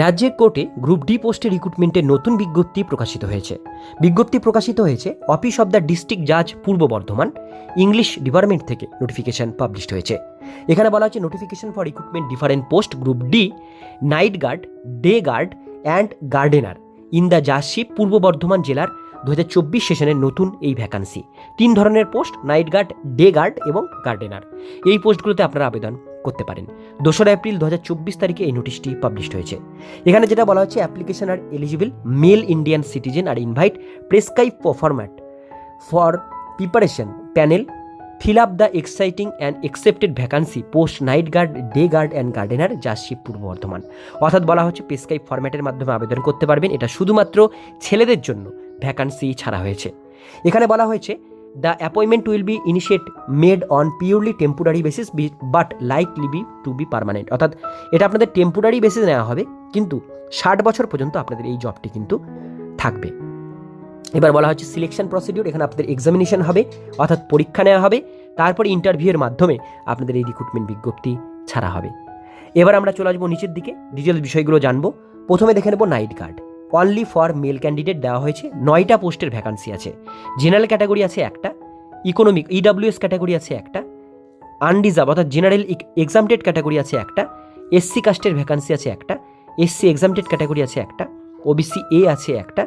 রাজ্যের কোর্টে group D পোস্টে রিক্রুটমেন্টের নতুন বিজ্ঞপ্তি প্রকাশিত হয়েছে। বিজ্ঞপ্তি প্রকাশিত হয়েছে অফিস অব দ্য ডিস্ট্রিক্ট জাজ পূর্ব বর্ধমান, ইংলিশ ডিপার্টমেন্ট থেকে নোটিফিকেশন পাবলিশড হয়েছে। এখানে বলা হচ্ছে notification for recruitment different post group D, night guard, day guard and gardener in the judgeship Purba Bardhaman জেলার দু হাজার চব্বিশ সেশনের নতুন এই ভ্যাকান্সি। তিন ধরনের post, night guard, day guard এবং গার্ডেনার। এই পোস্টগুলোতে আপনারা আবেদন করতে পারেন। দোসরা এপ্রিল দু হাজার চব্বিশ তারিখে এই নোটিশটি পাবলিশড হয়েছে। এখানে যেটা বলা হচ্ছে application are eligible male Indian citizen are invite prescribe format for preparation panel fill up the exciting and accepted vacancy post night guard day guard and gardener judgeship Purba Bardhaman. অর্থাৎ বলা হচ্ছে prescribe ফরম্যাটের মাধ্যমে আবেদন করতে পারবেন। এটা শুধুমাত্র ছেলেদের জন্য ভ্যাকান্সি ছাড়া হয়েছে। এখানে বলা হয়েছে the appointment will be initiate made on purely temporary basis but likely be to be permanent অর্থাৎ এটা আপনাদের টেম্পোরারি বেসিস নেওয়া হবে, কিন্তু ষাট বছর পর্যন্ত আপনাদের এই জবটি কিন্তু থাকবে। এবার বলা হচ্ছে সিলেকশন প্রসিডিউর এখানে আপনাদের এক্সামিনেশন হবে, অর্থাৎ পরীক্ষা নেওয়া হবে, তারপরে ইন্টারভিউয়ের মাধ্যমে আপনাদের এই রিক্রুটমেন্ট বিজ্ঞপ্তি ছাড়া হবে। এবার আমরা চলে আসব নিচের দিকে ডিটেলস বিষয়গুলো জানব। প্রথমে দেখে নেব night guard only for male candidate দেওয়া হয়েছে নয়টা পোস্টের ভ্যাকান্সি আছে। জেনারেল ক্যাটাগরি আছে একটা, ইকোনমিক ইডাব্লিউএস ক্যাটাগরি আছে একটা আনডিজার্ভ অর্থাৎ জেনারেল এক্সামটেড ক্যাটাগরি আছে একটা এসসি কাস্টের ভ্যাকান্সি আছে একটা এসসি এক্সামটেড ক্যাটাগরি আছে একটা ওবিসি এ আছে একটা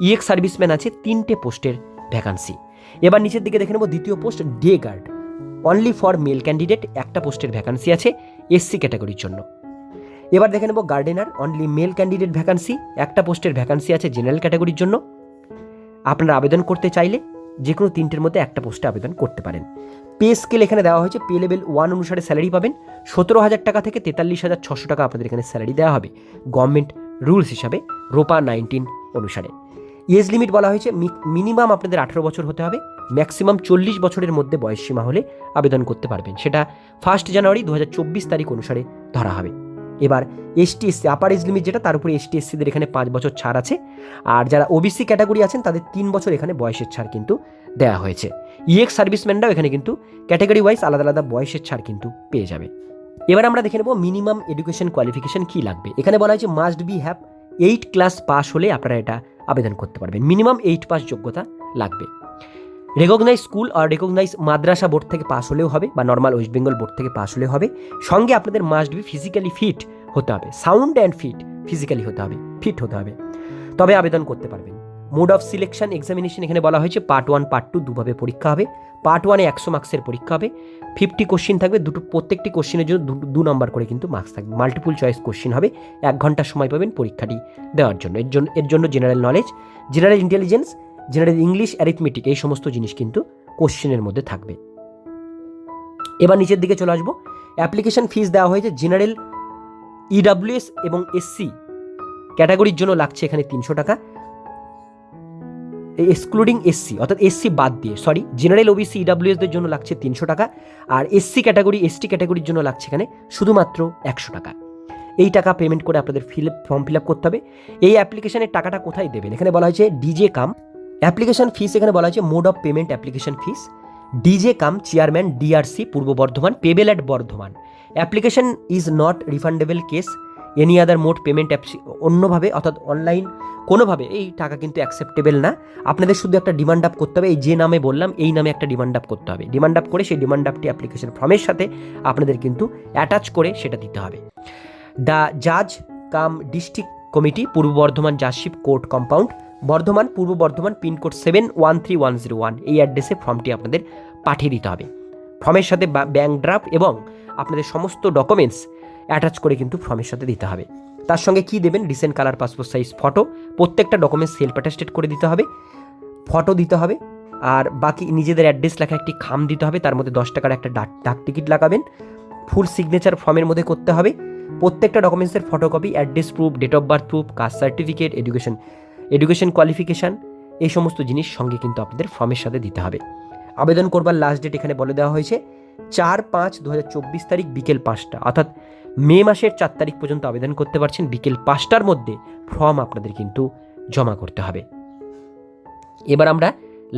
ইএক্স সার্ভিসম্যান আছে তিনটে পোস্টের ভ্যাকান্সি। এবার নিচের দিকে দেখে নেব দ্বিতীয় post day guard only for male candidate একটা পোস্টের ভ্যাকান্সি আছে এসসি ক্যাটাগরির জন্য। এবার দেখে নেব gardener only male candidate vacancy একটা পোস্টের ভ্যাকান্সি আছে জেনারেল ক্যাটাগরির জন্য। আপনারা আবেদন করতে চাইলে যে কোনো তিনটের মধ্যে একটা পোস্টে আবেদন করতে পারেন। পে স্কেল এখানে দেওয়া হয়েছে, পে লেভেল ওয়ান অনুসারে স্যালারি পাবেন। সতেরো হাজার টাকা থেকে তেতাল্লিশ হাজার ছশো টাকা আপনাদের এখানে স্যালারি দেওয়া হবে। গভর্নমেন্ট রুলস হিসাবে, রোপা নাইনটিন অনুসারে। এজ লিমিট বলা হয়েছে মিনিমাম আপনাদের আঠেরো বছর হতে হবে। ম্যাক্সিমাম চল্লিশ বছরের মধ্যে বয়স সীমা হলে আবেদন করতে পারবেন। সেটা ফার্স্ট জানুয়ারি দু হাজার চব্বিশ তারিখ অনুসারে ধরা হবে। এবার ST SC upper age limit যেটা, তার উপরে এসটি এসসিদের এখানে পাঁচ বছর ছাড় আছে। আর যারা ওবিসি ক্যাটাগরি আছেন, তাদের তিন বছর এখানে বয়সের ছাড় কিন্তু দেওয়া হয়েছে। ইএক্স সার্ভিসম্যানরাও এখানে কিন্তু ক্যাটাগরি ওয়াইজ আলাদা আলাদা বয়সের ছাড় কিন্তু পেয়ে যাবে। এবার আমরা দেখে নেব মিনিমাম এডুকেশন কোয়ালিফিকেশন কী লাগবে। এখানে বলা হয়েছে must be have eight class pass হলে আপনারা এটা আবেদন করতে পারবেন। মিনিমাম এইট পাস যোগ্যতা লাগবে। রেকগনাইজ স্কুল আর রেকগনাইজ মাদ্রাসা বোর্ড থেকে পাস হলেও হবে বা নর্মাল ওয়েস্ট বেঙ্গল বোর্ড থেকে পাস হলেও হবে। সঙ্গে আপনাদের মাস্ট বি ফিজিক্যালি ফিট হতে হবে। সাউন্ড অ্যান্ড ফিট ফিজিক্যালি হতে হবে। ফিট হতে হবে। তবে আবেদন করতে পারবেন। মোড অফ সিলেকশন এক্সামিনেশন এখানে বলা হয়েছে পার্ট ওয়ান পার্ট টু দুভাবে পরীক্ষা হবে। পার্ট ওয়ানে একশো মার্কসের পরীক্ষা হবে। ফিফটি কোশ্চিন থাকবে। দুটো প্রত্যেকটি কোশ্চিনের জন্য দু- নম্বর করে কিন্তু মার্কস থাকবে। মাল্টিপুল চয়েস কোশ্চিন হবে। এক ঘণ্টার সময় পাবেন পরীক্ষাটি দেওয়ার জন্য। এর জন্য এর জন্য general knowledge general intelligence general English arithmetic এই সমস্ত জিনিস কিন্তু কোশ্চেনের মধ্যে থাকবে। এবার নিচের দিকে চলে আসব। অ্যাপ্লিকেশন ফিস দেওয়া হয়েছে জেনারেল ইডাব্লিউএস এবং এসসি ক্যাটাগরির জন্য লাগছে এখানে তিনশো টাকা। এক্সক্লুডিং এসসি অর্থাৎ এসসি বাদ দিয়ে সরি জেনারেল ওবিসি ইডাব্লিউএসদের জন্য লাগছে তিনশো টাকা। আর এসসি ক্যাটাগরি এসটি ক্যাটাগরির জন্য লাগছে এখানে শুধুমাত্র একশো টাকা। এই টাকা পেমেন্ট করে আপনাদের ফিল ফর্ম ফিল আপ করতে হবে। এই অ্যাপ্লিকেশনের টাকাটা কোথায় দেবেন? এখানে বলা হয়েছে ডিজে কাম অ্যাপ্লিকেশন ফিস এখানে বলা হয়েছে mode of payment application fees DJ cum chairman DRC Purba Bardhaman payable at Bardhaman. Application is not refundable case any other mode payment অন্যভাবে অর্থাৎ অনলাইন কোনোভাবে এই টাকা কিন্তু অ্যাকসেপ্টেবল না। আপনাদের শুধু একটা ডিমান্ড আপ করতে হবে, এই যে নামে বললাম, এই নামে একটা ডিমান্ড আপ করতে হবে। ডিমান্ড আপ করে সেই ডিমান্ড আপটি অ্যাপ্লিকেশন ফর্মের সাথে আপনাদের কিন্তু অ্যাটাচ করে সেটা দিতে হবে। দ্য জাজ cum district committee Purba Bardhaman judgeship court compound Bardhaman, Purba Bardhaman, pincode seven one three one zero one. এই অ্যাড্রেসে ফর্মটি আপনাদের পাঠিয়ে দিতে হবে। ফর্মের সাথে ব্যাঙ্ক ড্রাফট এবং আপনাদের সমস্ত ডকুমেন্টস অ্যাটাচ করে কিন্তু ফর্মের সাথে দিতে হবে। তার সঙ্গে কি দেবেন? Recent colour, passport size, photo. প্রত্যেকটা ডকুমেন্টস সেলফ অ্যাটাস্টেড করে দিতে হবে, ফটো দিতে হবে। আর বাকি নিজেদের অ্যাড্রেস লেখা একটি খাম দিতে হবে, তার মধ্যে দশ টাকার একটা ডাক ডাক টিকিট লাগাবেন। ফুল সিগনেচার ফর্মের মধ্যে করতে হবে। প্রত্যেকটা ডকুমেন্টসের photocopy, address proof, date of birth proof, caste certificate, education education qualification, এই সমস্ত জিনিস সঙ্গে কিন্তু আপনাদের ফর্মের সাথে দিতে হবে। আবেদন করবার লাস্ট ডেট এখানে বলে দেওয়া হয়েছে, চার পাঁচ দু তারিখ বিকেল পাঁচটা, অর্থাৎ মে মাসের চার তারিখ পর্যন্ত আবেদন করতে পারছেন, বিকেল পাঁচটার মধ্যে ফর্ম আপনাদের কিন্তু জমা করতে হবে। এবার আমরা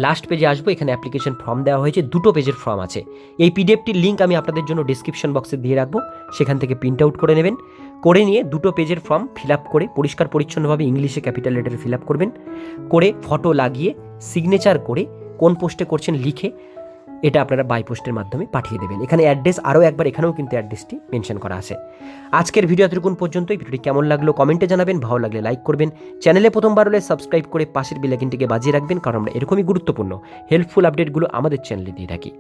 লাস্ট পেজে আসব, এখানে অ্যাপ্লিকেশন ফর্ম দেওয়া হয়েছে, দুটো পেজের ফর্ম আছে। এই পিডিএফটির লিঙ্ক আমি আপনাদের জন্য ডিসক্রিপশন বক্সে দিয়ে রাখব, সেখান থেকে প্রিন্ট আউট করে নেবেন। করে নিয়ে দুটো পেজের ফর্ম ফিল আপ করে পরিষ্কার পরিচ্ছন্নভাবে ইংলিশে ক্যাপিটাল লেটারে ফিল আপ করবেন। করে ফটো লাগিয়ে সিগনেচার করে কোন পোস্টে করছেন লিখে এটা আপনারা বাইপোস্টের মাধ্যমে পাঠিয়ে দেবেন। এখানে অ্যাড্রেস আরও একবার এখানেও কিন্তু অ্যাড্রেসটি মেনশন করা আছে। আজকের ভিডিও এতটুকুন পর্যন্তই। ভিডিওটি কেমন লাগল কমেন্টে জানাবেন। ভালো লাগলে লাইক করবেন। চ্যানেলে প্রথমবার হলে সাবস্ক্রাইব করে পাশের বেলাইকিনটিকে বাজিয়ে রাখবেন। কারণ আমরা এরকমই গুরুত্বপূর্ণ হেল্পফুল আপডেটগুলো আমাদের চ্যানেলে দিয়ে থাকি।